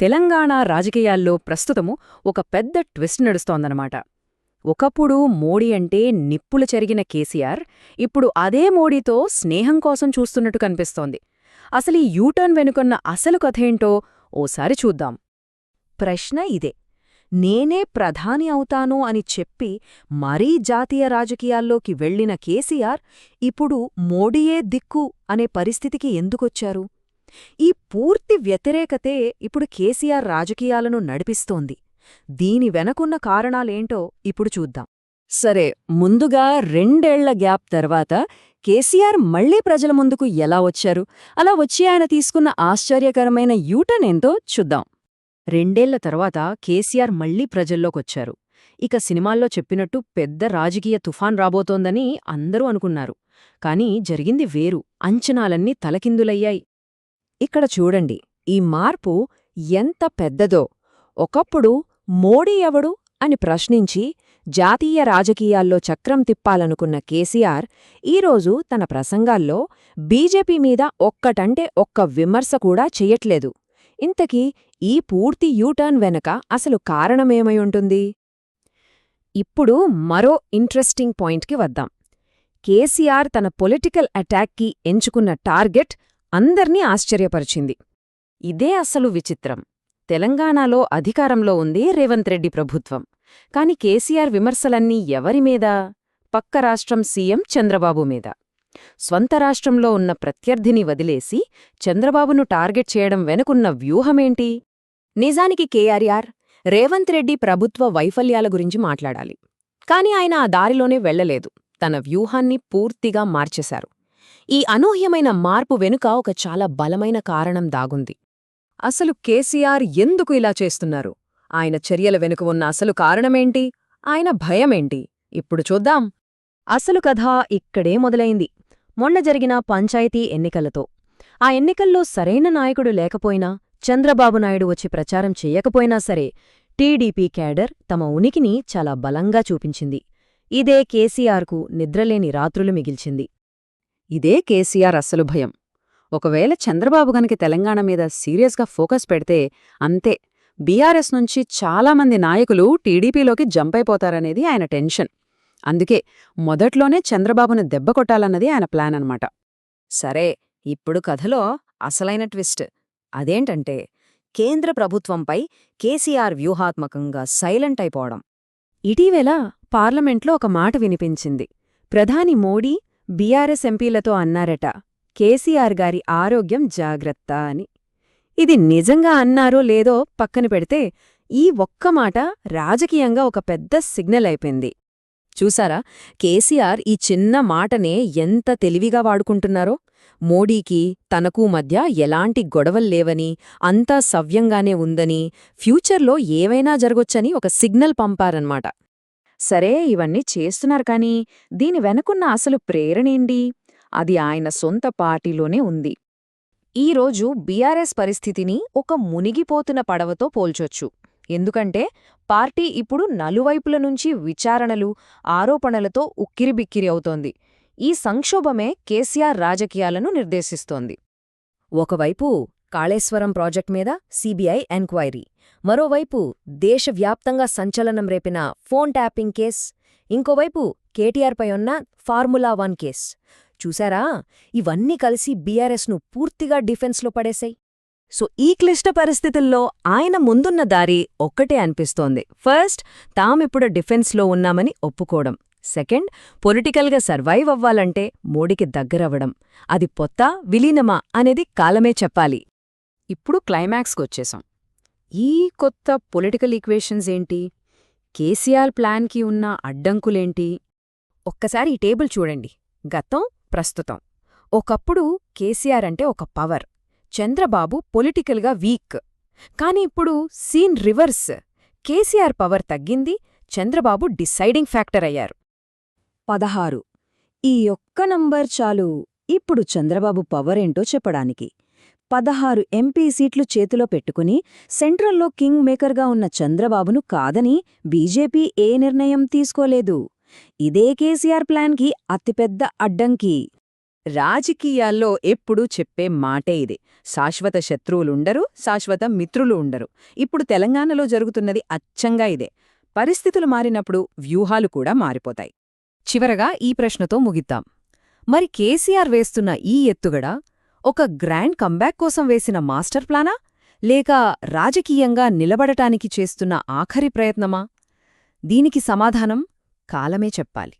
తెలంగాణ రాజకీయాల్లో ప్రస్తుతము ఒక పెద్ద ట్విస్ట్ నడుస్తోందన్నమాట. ఒకప్పుడు మోడీ అంటే నిప్పులు చెరిగిన కేసీఆర్ ఇప్పుడు అదే మోడీతో స్నేహం కోసం చూస్తున్నట్టు కనిపిస్తోంది. అసలు ఈ యూటర్న్ వెనుకొన్న అసలు కథేంటో ఓసారి చూద్దాం. ప్రశ్న ఇదే. నేనే ప్రధాని అవుతాను అని చెప్పి మరీ జాతీయ రాజకీయాల్లోకి వెళ్ళిన కేసీఆర్ ఇప్పుడు మోడీయే దిక్కు అనే పరిస్థితికి ఎందుకొచ్చారు? ఈ పూర్తి వ్యతిరేకతే ఇప్పుడు కేసీఆర్ రాజకీయాలను నడిపిస్తోంది. దీని వెనకున్న కారణాలేంటో ఇప్పుడు చూద్దాం. సరే ముందుగా రెండేళ్ళ గ్యాప్ తర్వాత కేసీఆర్ మళ్ళీ ప్రజల ముందుకు ఎలా వచ్చారు? అలా వచ్చి ఆయన తీసుకున్న ఆశ్చర్యకరమైన యూటర్న్ ఏంటో చూద్దాం. రెండేళ్ళ తర్వాత కేసీఆర్ మళ్ళీ ప్రజల్లోకొచ్చారు. ఇక సినిమాల్లో చెప్పినట్టు పెద్ద రాజకీయ తుఫాన్ రాబోతోందని అందరూ అనుకున్నారు. కాని జరిగింది వేరు. అంచనాలన్నీ తలకిందులయ్యాయి. ఇక్కడ చూడండి ఈ మార్పు ఎంత పెద్దదో. ఒకప్పుడు మోడీ ఎవడు అని ప్రశ్నించి జాతీయ రాజకీయాల్లో చక్రం తిప్పాలనుకున్న కేసీఆర్ ఈరోజు తన ప్రసంగాల్లో బీజేపీ మీద ఒక్కటంటే ఒక్క విమర్శ కూడా చెయ్యట్లేదు ఇంతకీ ఈ పూర్తి యూటర్న్ వెనక అసలు కారణమేమయుంటుంది ఇప్పుడు మరో ఇంట్రెస్టింగ్ పాయింట్కి వద్దాం. కేసీఆర్ తన పొలిటికల్ అటాక్కి ఎంచుకున్న టార్గెట్ అందర్నీ ఆశ్చర్యపరిచింది. ఇదే అసలు విచిత్రం. తెలంగాణలో అధికారంలో ఉంది రేవంత్ రెడ్డి ప్రభుత్వం. కాని కేసీఆర్ విమర్శలన్నీ ఎవరిమీద పక్క రాష్ట్రం సీఎం చంద్రబాబు మీద. స్వంత రాష్ట్రంలో ఉన్న ప్రత్యర్థిని వదిలేసి చంద్రబాబును టార్గెట్ చేయడం వెనుకున్న వ్యూహమేంటి? నిజానికి కేఆర్ఆర్ రేవంత్ రెడ్డి ప్రభుత్వ వైఫల్యాల గురించి మాట్లాడాలి. కాని ఆయన ఆ దారిలోనే వెళ్ళలేదు తన వ్యూహాన్ని పూర్తిగా మార్చేశారు. ఈ అనూహ్యమైన మార్పు వెనుక ఒక చాలా బలమైన కారణం దాగుంది. అసలు కేసీఆర్ ఎందుకు ఇలా చేస్తున్నారు? ఆయన చర్యల వెనుక ఉన్న అసలు కారణమేంటి? ఆయన భయమేంటి? ఇప్పుడు చూద్దాం. అసలు కథ ఇక్కడే మొదలైంది. మొన్న జరిగిన పంచాయతీ ఎన్నికలతో. ఆ ఎన్నికల్లో సరైన నాయకుడు లేకపోయినా చంద్రబాబు నాయుడు వచ్చి ప్రచారం చెయ్యకపోయినా సరే టీడీపీ క్యాడర్ తమ ఉనికిని చాలా బలంగా చూపించింది. ఇదే కేసీఆర్కు నిద్రలేని రాత్రులు మిగిల్చింది. ఇదే కేసీఆర్ అసలు భయం. ఒకవేళ చంద్రబాబు గనక తెలంగాణ మీద సీరియస్గా ఫోకస్ పెడితే అంతే. బీఆర్ఎస్ నుంచి చాలామంది నాయకులు టీడీపీలోకి జంప్ అయిపోతారనేది ఆయన టెన్షన్. అందుకే మొదట్లోనే చంద్రబాబును దెబ్బ కొట్టాలన్నది ఆయన ప్లాన్ అనమాట సరే ఇప్పుడు కథలో అసలైన ట్విస్ట్. అదేంటంటే కేంద్ర ప్రభుత్వంపై కేసీఆర్ వ్యూహాత్మకంగా సైలెంట్ అయిపోవడం. ఇటీవేళ పార్లమెంట్లో ఒక మాట వినిపించింది. ప్రధాని మోడీ బీఆర్ఎస్ ఎంపీలతో అన్నారట. కేసీఆర్ గారి ఆరోగ్యం జాగ్రత్త అని. ఇది నిజంగా అన్నారో లేదో పక్కన పెడితే ఈ ఒక్క మాట రాజకీయంగా ఒక పెద్ద సిగ్నల్ అయిపోయింది. చూసారా? కేసీఆర్ ఈ చిన్న మాటనే ఎంత తెలివిగా వాడుకుంటున్నారో? మోడీకి తనకు మధ్య ఎలాంటి గొడవల్లేవని అంతా సవ్యంగానే ఉందని ఫ్యూచర్లో ఏవైనా జరగొచ్చని ఒక సిగ్నల్ పంపారన్మాట సరే ఇవన్నీ చేస్తున్నారు కాని దీని వెనుకున్న అసలు ప్రేరణేంటి? అది ఆయన సొంత పార్టీలోనే ఉంది. ఈరోజు బీఆర్ఎస్ పరిస్థితిని ఒక మునిగిపోతున్న పడవతో పోల్చొచ్చు. ఎందుకంటే పార్టీ ఇప్పుడు నలువైపుల నుంచి విచారణలు ఆరోపణలతో ఉక్కిరిబిక్కిరి అవుతోంది. ఈ సంక్షోభమే కేసీఆర్ రాజకీయాలను నిర్దేశిస్తోంది. ఒకవైపు కాళేశ్వరం ప్రాజెక్ట్ మీద సీబీఐ ఎంక్వైరీ. మరోవైపు దేశవ్యాప్తంగా సంచలనం రేపిన ఫోన్ ట్యాపింగ్ కేస్ ఇంకోవైపు కేటీఆర్పై ఉన్న ఫార్ములా వన్ కేస్. చూశారా? ఇవన్నీ కలిసి బీఆర్ఎస్ను పూర్తిగా డిఫెన్స్లో పడేశాయి. సో ఈ క్లిష్ట పరిస్థితుల్లో ఆయన ముందున్న దారి ఒక్కటే అనిపిస్తోంది. ఫస్ట్ తామిప్పుడు డిఫెన్స్లో ఉన్నామని ఒప్పుకోవడం. సెకండ్ పొలిటికల్గా సర్వైవ్ అవ్వాలంటే మోడీకి దగ్గరవ్వడం. అది పొత్త విలీనమా అనేది కాలమే చెప్పాలి. ఇప్పుడు క్లైమాక్స్కొచ్చేసాం ఈ కొత్త పొలిటికల్ ఈక్వేషన్స్ ఏంటి? కేసీఆర్ ప్లాన్కి ఉన్న అడ్డంకులేంటి? ఒక్కసారి ఈ టేబుల్ చూడండి. గతం ప్రస్తుతం. ఒకప్పుడు కేసీఆర్ అంటే ఒక పవర్. చంద్రబాబు పొలిటికల్గా వీక్. కాని ఇప్పుడు సీన్ రివర్స్. కేసీఆర్ పవర్ తగ్గింది చంద్రబాబు డిసైడింగ్ ఫ్యాక్టర్ అయ్యారు. పదహారు. ఈ ఒక్క నంబర్ చాలు. ఇప్పుడు చంద్రబాబు పవరేంటో చెప్పడానికి. పదహారు ఎంపీ సీట్లు చేతిలో పెట్టుకుని సెంట్రల్లో కింగ్ మేకర్గా ఉన్న చంద్రబాబును కాదని బీజేపీ ఏ నిర్ణయం తీసుకోలేదు. ఇదే కేసీఆర్ ప్లాన్కి అతిపెద్ద అడ్డంకి. రాజకీయాల్లో ఎప్పుడూ చెప్పే మాటే ఇది. శాశ్వత శత్రువులుండరు శాశ్వత మిత్రులు ఉండరు ఇప్పుడు తెలంగాణలో జరుగుతున్నది అచ్చంగా ఇదే. పరిస్థితులు మారినప్పుడు వ్యూహాలు కూడా మారిపోతాయి. చివరగా ఈ ప్రశ్నతో ముగిద్దాం. మరి కేసీఆర్ వేస్తున్న ఈ ఎత్తుగడ ఒక గ్రాండ్ కంబ్యాక్ కోసం వేసిన మాస్టర్ ప్లానా? లేక రాజకీయంగా నిలబడటానికి చేస్తున్న ఆఖరి ప్రయత్నమా? దీనికి సమాధానం కాలమే చెప్పాలి.